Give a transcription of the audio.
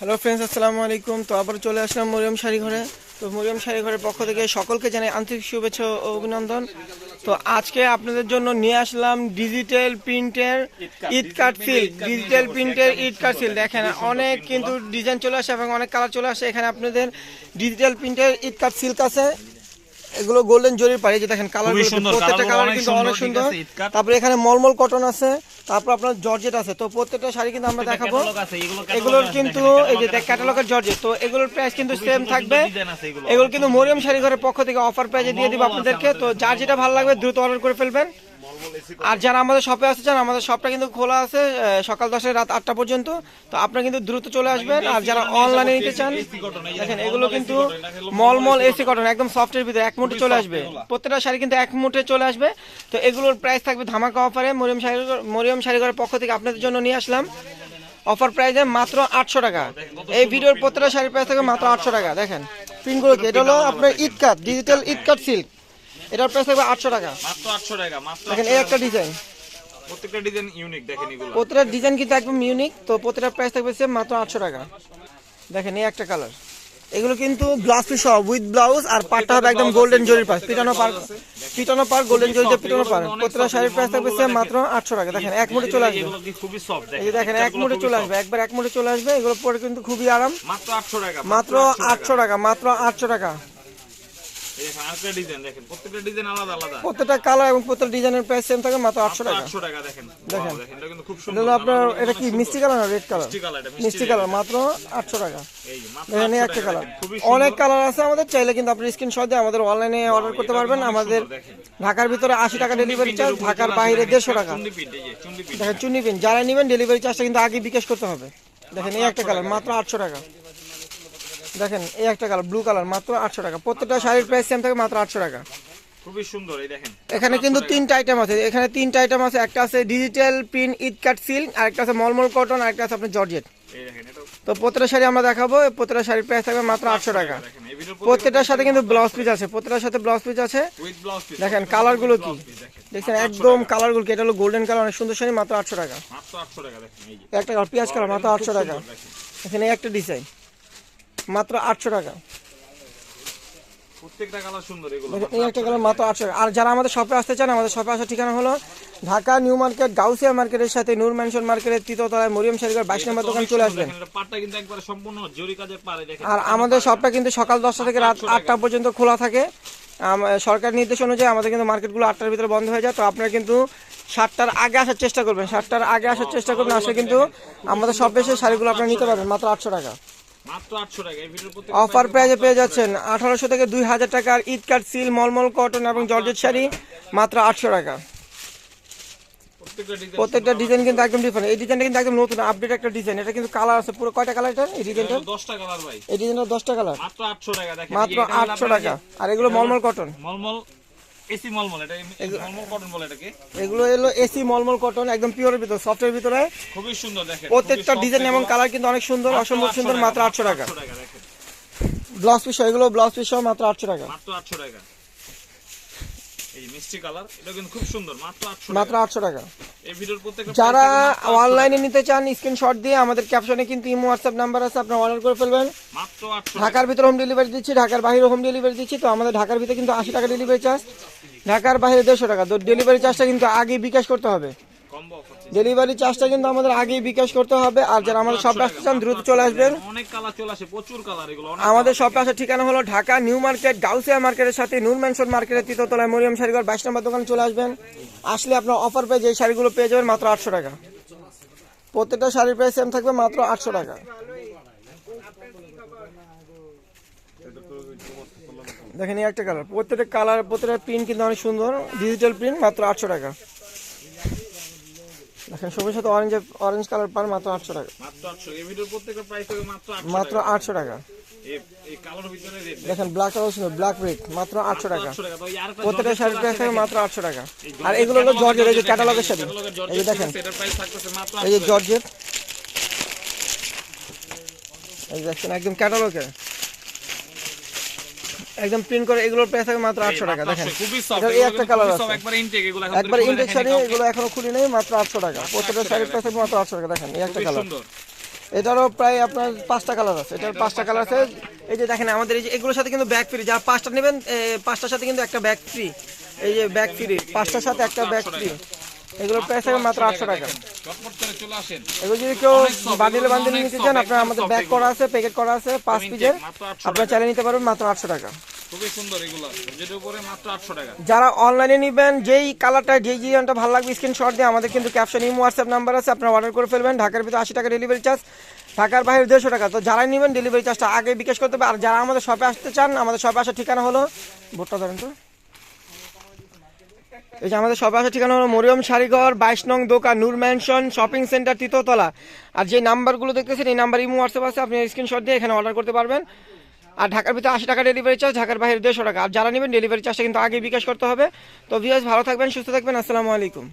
Hello friends আসসালামু আলাইকুম। তো আবার চলে আসলাম মরিয়ম শাড়ি ঘরে। তো মরিয়ম শাড়ি ঘরের পক্ষ থেকে সকলকে জানাই আন্তরিক শুভেচ্ছা ও অভিনন্দন। তো আজকে আপনাদের জন্য নিয়ে আসলাম ডিজিটাল প্রিন্টের ইট কাট সিল্ক ডিজিটাল প্রিন্টের ইট কাট সিল্ক দেখেন, অনেক কিন্তু ডিজাইন চলে আসে এবং অনেক কালার চলে আসে। এখানে আপনাদের ডিজিটাল প্রিন্টের ইট কাট সিল্ক আছে। এগুলো গোল্ডেন জরির পাড়ি যে দেখেন কালার প্রত্যেকটা কালার কিন্তু অনেক সুন্দর তারপরে এখানে মলমল কটন আছে তারপর আপনার জর্জেট আছে। তো প্রত্যেকটা শাড়ি কিন্তু আমরা দেখাবো। এগুলো এগুলোর কিন্তু এই যে ক্যাটালগের জর্জেট তো এগুলোর প্রাইস কিন্তু সেম থাকবে। এগুলো। কিন্তু মরিয়াম শাড়ি ঘরের পক্ষ থেকে অফার প্রাইজে দিয়ে দিব। আপনাদেরকে তো যার যেটা ভালো লাগবে দ্রুত অর্ডার করে ফেলবেন। আর যারা আমাদের শপে আসতে চান আমাদের শপটা কিন্তু খোলা আছে সকাল দশটা রাত আটটা পর্যন্ত। তো আপনারা কিন্তু দ্রুত চলে আসবেন। আর যারা অনলাইনে নিতে চান দেখেন এগুলো কিন্তু মলমল এসি কটন একদম সফটের ভিতরে এক মুঠে চলে আসবে। প্রত্যেকটা শাড়ি কিন্তু এক মুঠে চলে আসবে। তো এগুলোর প্রাইস থাকবে ধামাকা অফারে মরিয়ম শাড়ি মরিয়ম শাড়িঘরের পক্ষ থেকে আপনাদের জন্য নিয়ে আসলাম। অফার প্রাইসে মাত্র আটশো টাকা। এই ভিডিওর প্রত্যেকটা শাড়ির প্রাইস থাকবে মাত্র আটশো টাকা। দেখেন প্রিন্টগুলো এটা হলো আপনার Eid cut digital Eid cut silk এটার প্রাইস থাকবে আটশো টাকা। মাত্র 800 টাকা মাত্র দেখেন এই একটা ডিজাইন প্রত্যেকটা ডিজাইন ইউনিক দেখেন এগুলো। প্রতিটা ডিজাইন কিন্তু একদম ইউনিক তো প্রতিটা প্রাইস থাকবে সেম মাত্র আটশো টাকা। দেখেন এই একটা কালার এগুলো কিন্তু ব্লাউজ পিস সহ উইথ ব্লাউজ আর পাটটা হবে একদম গোল্ডেন জরির পাস পিটানো পার পিটানো পার গোল্ডেন জরিতে পিটানো পার প্রতিটা শাড়ির প্রাইস থাকবে সেম মাত্র আটশো টাকা। দেখেন এক মুঠে চলে আসবে। এগুলো কি খুবই সফট এই দেখেন এক মুঠে চলে আসবে। একবার এক মুঠে চলে আসবে এগুলো পরে কিন্তু খুবই আরাম। মাত্র 800 টাকা মাত্র আটশো টাকা মাত্র আটশো টাকা এই দেখেন আরেকটা ডিজাইন দেখেন প্রত্যেকটা কালার এবং প্রত্যেকটা ডিজাইনের প্রাইস সেম থাকে মাত্র আটশো টাকা। 800 টাকা দেখেন। আপনার এটা কি মিষ্টি কালার না রেড কালার মিষ্টি কালার মাত্র আটশো টাকা। দেখেন একটা কালার অনেক কালার আছে আমাদের চাইলে কিন্তু আপনি স্ক্রিনশট দিয়ে আমাদের অনলাইনে অর্ডার করতে পারবেন। আমাদের ঢাকার ভিতরে আশি টাকা ডেলিভারি চার্জ ঢাকার বাইরে দেড়শো টাকা। দেখেন চুনি পিন যারা নেবেন ডেলিভারি চার্জটা কিন্তু আগে বিকাশ করতে হবে। দেখেন এই একটা কালার মাত্র আটশো টাকা। দেখেন এই একটা কালার ব্লু কালার মাত্র আটশো টাকা। প্রত্যেকটা শাড়ির প্রাইস সেম থাকে মাত্র আটশো টাকা। খুবই সুন্দর এই দেখেন। এখানে কিন্তু তিনটা আইটেম আছে। এখানে তিনটা আইটেম আছে একটা আছে digital print Eid cut silk আর একটা আছে মলমল কটন আর একটা আছে আপনার জর্জেট তো প্রত্যেকটা শাড়ি আমরা দেখাবো প্রত্যেকটা শাড়ির প্রাইস থাকবে মাত্র আটশো টাকা। প্রত্যেকটার সাথে কিন্তু ব্লাউজ পিস আছে প্রত্যেকটার সাথে ব্লাউজ পিস আছে। দেখেন কালারগুলো কি? দেখছেন একদম কালারগুলো কি? এটা হলো গোল্ডেন কালার অনেক সুন্দর শাড়ি মাত্র আটশো টাকা। মাত্র 800 টাকা দেখেন এই যে। একটা কালার পেঁয়াজ কালার মাত্র আটশো টাকা। এখানে একটা ডিজাইন মাত্র আটশো টাকা। প্রত্যেকটা কালার সুন্দর এগুলো। এই একটা কালার মাত্র আটশো টাকা। আর যারা আমাদের শপে আসতে চান আমাদের শপে আসার ঠিকানা হলো ঢাকা নিউ মার্কেট গাউসিয়া মার্কেটের সাথে নূর ম্যানশন মার্কেটের তৃতীয়তলায় মরিয়ম শাড়িঘর বাইশ নম্বর দোকান চলে আসবেন। দেখেন, এটা পাটটা কিন্তু একবারে সম্পূর্ণ জরি কাজের পারে আর আমাদের শপটা কিন্তু সকাল দশটা থেকে রাত আটটা পর্যন্ত খোলা থাকে। সরকার নির্দেশ অনুযায়ী আমাদের কিন্তু মার্কেটগুলো আটটার ভিতরে বন্ধ হয়ে যায়। তো আপনারা কিন্তু সাতটার আগে আসার চেষ্টা করবেন। সাতটার আগে আসার চেষ্টা করবেন আসলে কিন্তু আমাদের সব এসে শাড়িগুলো আপনারা নিতে পারবেন মাত্র আটশো টাকা। মাত্র 800 টাকা। এই ভিডিওর প্রত্যেক অফার প্রাইজে পেয়ে যাচ্ছেন আঠারোশো থেকে দুই হাজার টাকার ঈদ কাট সিল মলমল কটন এবং জর্জেট শাড়ি মাত্র আটশো টাকা। প্রত্যেকটা ডিজাইন কিন্তু একদম ডিফারেন্ট এই ডিজাইনটা কিন্তু একদম নতুন আপডেট একটা ডিজাইন এটা কিন্তু কালার আছে পুরো কয়টা কালার এটা? এই ডিজাইনটা 10 টাকা কালার ভাই। এই ডিজাইনটা দশটা কালার মাত্র 800 টাকা দেখেন। মাত্র আটশো টাকা। আর এগুলো মলমল কটন মলমল এসি মলমল এটা মলমল কটন বলে এটাকে। এগুলো এলো এসি মলমল কটন একদম পিওরের ভিতর সফটের ভিতরে। খুবই সুন্দর দেখেন প্রত্যেকটা ডিজাইন এবং কালার কিন্তু অনেক সুন্দর অসম্ভব সুন্দর মাত্র আটশো টাকা। 800 টাকা দেখেন। ব্লাউজ পিস এগুলো ব্লাউজ পিস মাত্র আটশো টাকা। মাত্র 800 টাকা। এই মিষ্টি কালার এটা কিন্তু খুব সুন্দর মাত্র 800 মাত্র টাকা। আটশো টাকা। এই ভিডিওর প্রত্যেকটা যারা price থাকবে মাত্র 800 অনলাইনে নিতে চান স্ক্রিনশট দিয়ে আমাদের ক্যাপশনে কিন্তু ইমো হোয়াটসঅ্যাপ নাম্বার আছে আপনারা অর্ডার করে ফেলবেন। মাত্র 800 ঢাকার ভিতরে হোম ডেলিভারি দিচ্ছি ঢাকার বাইরে হোম ডেলিভারি দিচ্ছি তো আমাদের ঢাকার ভিতরে কিন্তু আশি টাকা ডেলিভারি চার্জ ঢাকার বাইরে দেড়শো টাকা। তো ডেলিভারি চার্জটা কিন্তু আগে বিকাশ করতে হবে। ডেলিভারি চার্জটা কিন্তু আমাদের আগেই বিকাশ করতে হবে আর যারা আমাদের সব আসতে চান দ্রুত চলে আসবেন। অনেক কালার চলে আসে প্রচুর কালার এগুলো আমাদের শপে আসার ঠিকানা হলো ঢাকা নিউ মার্কেট গাউসিয়া মার্কেটের সাথে নূর ম্যানশন মার্কেটের তৃতীয়তলায় মরিয়ম শাড়িঘর বাইশ নম্বর দোকানে চলে আসবেন। আসলে আপনার অফার পেয়ে যে শাড়িগুলো পেয়ে যাবেন মাত্র আটশো টাকা। প্রত্যেকটা শাড়ির প্রাইস সেম থাকবে মাত্র আটশো টাকা। দেখেন এই একটা কালার প্রত্যেকটা কালার প্রত্যেকটা প্রিন্ট কিন্তু অনেক সুন্দর ডিজিটাল প্রিন্ট মাত্র আটশো টাকা। দেখেন সবুজ সাথে অরেঞ্জ অরেঞ্জ কালার পান মাত্র আটশো টাকা। মাত্র 800 এই ভিডিওর প্রত্যেকটা প্রাইস থাকবে মাত্র 800 মাত্র আটশো টাকা। দেখেন ব্ল্যাক কালার সুন্দর ব্ল্যাক রেড মাত্র আটশো টাকা। 800 টাকা। তো প্রত্যেকটা শাড়ির প্রাইস থাকবে মাত্র আটশো টাকা। আর এগুলো হলো জর্জের এই যে ক্যাটালগের সাথে এই যে দেখেন। এই যে 800 এই দেখছেন একদম ক্যাটালগের একদম প্রিন্ট করে এগুলোর প্রাইস থাকবে মাত্র আটশো টাকা দেখেন। খুবই সফট এই একটা কালার আছে। একবার ইনটেক এগুলো এখন একবার দেখেনি শাড়ি এগুলো এখনও খুলি নেই মাত্র আটশো টাকা। প্রত্যেকটা শাড়ির প্রাইস থাকবে মাত্র আটশো টাকা দেখেন এই একটা কালার সুন্দর। এটারও প্রায় আপনার পাঁচটা কালার আছে এটার পাঁচটা কালার আছে। এই যে দেখেন আমাদের এই যে এগুলোর সাথে কিন্তু ব্যাগ ফ্রি যারা পাঁচটা নেবেন পাঁচটার সাথে কিন্তু একটা ব্যাগ ফ্রি এই যে ব্যাগ ফ্রি পাঁচটার সাথে একটা ব্যাগ ফ্রি এগুলোর প্রাইস থাকবে মাত্র আটশো টাকা। এগুলো যদি কেউ বান্ডিলে বান্ডিলে নিতে চান আপনার আমাদের ব্যাগ করা আছে প্যাকেট করা আছে পাঁচ পিসের আপনারা চালিয়ে নিতে পারবেন মাত্র আটশো টাকা। খুবই সুন্দর এগুলো। যেটার উপরে মাত্র আটশো টাকা। যারা অনলাইনে নেবেন যেই কালারটা যেই ডিজাইনটা ভালো লাগবে স্ক্রিনশট দিয়ে আমাদের কিন্তু ক্যাপশন ইমো হোয়াটসঅ্যাপ নাম্বার আছে আপনারা অর্ডার করে ফেলবেন। ঢাকার ভিতরে আশি টাকা ডেলিভারি চার্জ ঢাকার বাইরে দেড়শো টাকা। তো যারাই নেবেন ডেলিভারি চার্জটা আগে বিকাশ করতে হবে। আর যারা আমাদের শপে আসতে চান আমাদের শপে আসার ঠিকানা হলো ভোটটা ধরেন তো। এই যে আমাদের সবাই আসার ঠিকানা হলো মরিয়ম শাড়িঘর বাইশ নং দোকান, নূর ম্যানশন শপিং সেন্টার তৃতীয়তলা আর যে নাম্বারগুলো দেখতেছেন, এই নাম্বার ইমো হোয়াটসঅ্যাপ আছে, আপনি স্ক্রিনশট দিয়ে এখানে অর্ডার করতে পারবেন। আর ঢাকার ভিতরে আশি টাকা ডেলিভারি চার্জ ঢাকার বাইরে দেড়শো টাকা। আর যারা নেবেন ডেলিভারি চার্জটা কিন্তু আগে বিকাশ করতে হবে। তো ভিউয়ার্স ভালো থাকবেন, সুস্থ থাকবেন, আসসালামু আলাইকুম।